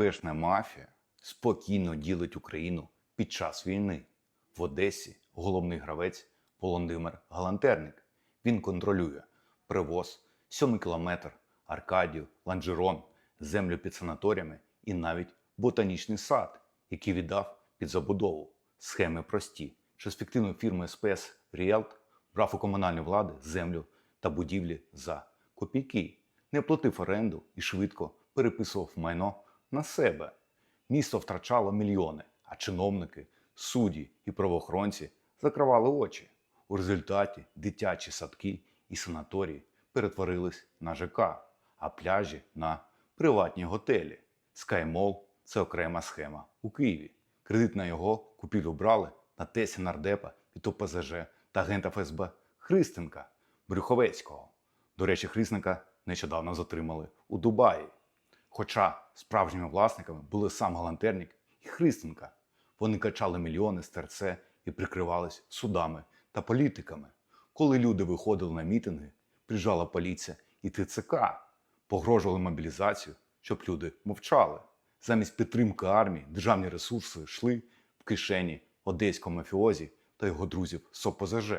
ФСБшна мафія спокійно ділить Україну під час війни. В Одесі головний гравець Володимир Галантерник. Він контролює привоз, сьомий кілометр, Аркадію, Ланжерон, землю під санаторіями і навіть ботанічний сад, який віддав під забудову. Схеми прості. Через фіктивну фірму СПС Ріелт брав у комунальної влади землю та будівлі за копійки, не платив оренду і швидко переписував майно на себе. Місто втрачало мільйони, а чиновники, судді і правоохоронці закривали очі. У результаті дитячі садки і санаторії перетворились на ЖК, а пляжі на приватні готелі. SkyMall – це окрема схема у Києві. Кредит на його купівлю брали на тесі нардепа від ОПЗЖ та агента ФСБ Христенка Брюховецького. До речі, Христенка нещодавно затримали у Дубаї. Хоча справжніми власниками були сам Галантерник і Христенка. Вони качали мільйони з ТРЦ і прикривались судами та політиками. Коли люди виходили на мітинги, приїжджала поліція і ТЦК, погрожували мобілізацію, щоб люди мовчали. Замість підтримки армії державні ресурси йшли в кишені одеського мафіозі та його друзів з ОПЗЖ.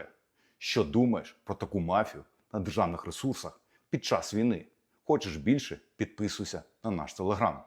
Що думаєш про таку мафію на державних ресурсах під час війни? Хочеш більше? Підписуйся на наш телеграм.